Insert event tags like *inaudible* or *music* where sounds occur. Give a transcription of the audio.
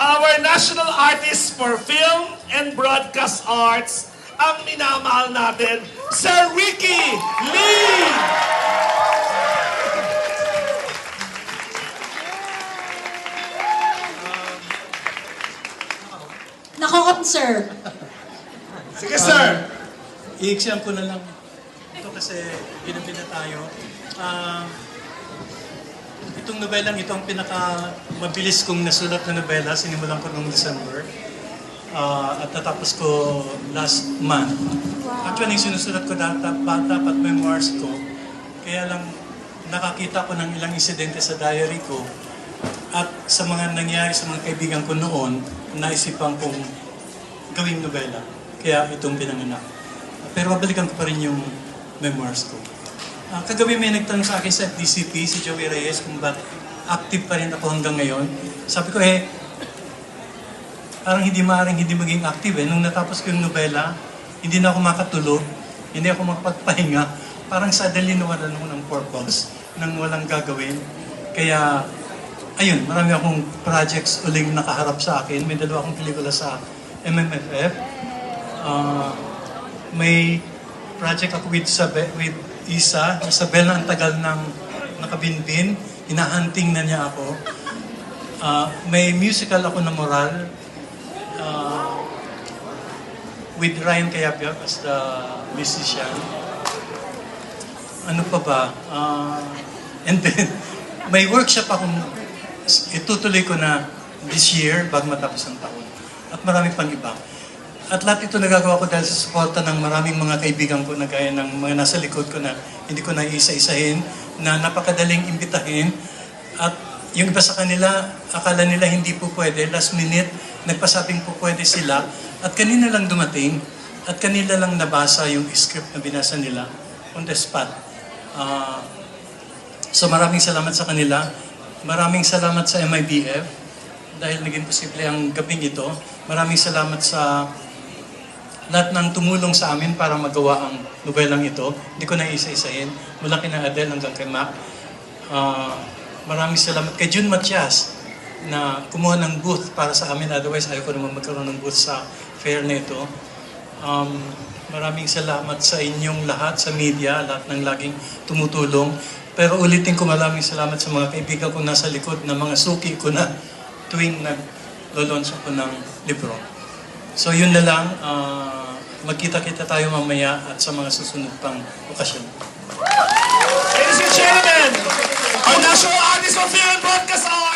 our national artist for film and broadcast arts, ang minamahal natin, Sir Ricky Lee! Nako, sir. Sige, sir. I-exam ko na lang. Ito kasi ginabi na tayo. Ah, itong nobelang ito ang pinaka mabilis kong nasulat na nobela. Sinimulan ko noong December. Ah, at natapos ko last month. Actually, yung sinusulat ko dapat, dapat memoirs ko. Kaya lang nakakita ko ng ilang insidente sa diary ko at sa mga nangyari sa mga kaibigan ko noon, naisipan kong gawing nobela. Kaya itong pinanganak. Pero babalikan ko pa rin yung memoirs ko. Ah, kagabi may nagtanong sa akin sa FDCP, si Joey Reyes, kung bakit active pa rin ako hanggang ngayon. Sabi ko, eh, parang hindi maaaring hindi maging active eh. Nung natapos ko yung nobela, hindi na ako makatulog, hindi ako makapagpahinga. Parang suddenly nawalan ako ng purpose, nang walang gagawin. Kaya, ayun, marami akong projects uling nakaharap sa akin. May dalawa akong pelikula sa MMFF. Ah, may project ako with, with Isa. Isabel na ang tagal ng nakabinbin. Hinahunting na niya ako. Ah, may musical ako na moral. Ah, with Ryan Cayabyab as the musician. Ano pa ba? Ah, and then, *laughs* may workshop akong itutuloy ko na this year bago matapos ang taon. At marami pang iba. At lahat ito nagagawa ko dahil sa suporta ng maraming mga kaibigan ko na gaya ng mga nasa likod ko na hindi ko na isa-isahin, na napakadaling imbitahin. At yung iba sa kanila, akala nila hindi po pwede. Last minute, nagpasabing po pwede sila. At kanina lang dumating, at kanila lang nabasa yung script na binasa nila on the spot. Ah, so maraming salamat sa kanila. Maraming salamat sa MIBF dahil naging posible ang gabing ito. Maraming salamat sa lahat ng tumulong sa amin para magawa ang nobelang ito. Hindi ko na isa-isahin. Mula kina Adele hanggang kay Mac. Ah, maraming salamat kay Jun Matias na kumuha ng booth para sa amin. Otherwise, ayaw ko naman magkaroon ng booth sa fair na ito. Um, maraming salamat sa inyong lahat, sa media, lahat ng laging tumutulong. Pero ulitin ko maraming salamat sa mga kaibigan ko nasa likod na mga suki ko na tuwing nag-launch ako ng libro. So yun na lang, ah, magkita-kita tayo mamaya at sa mga susunod pang okasyon. Ladies and gentlemen, our national artist for film broadcast arts,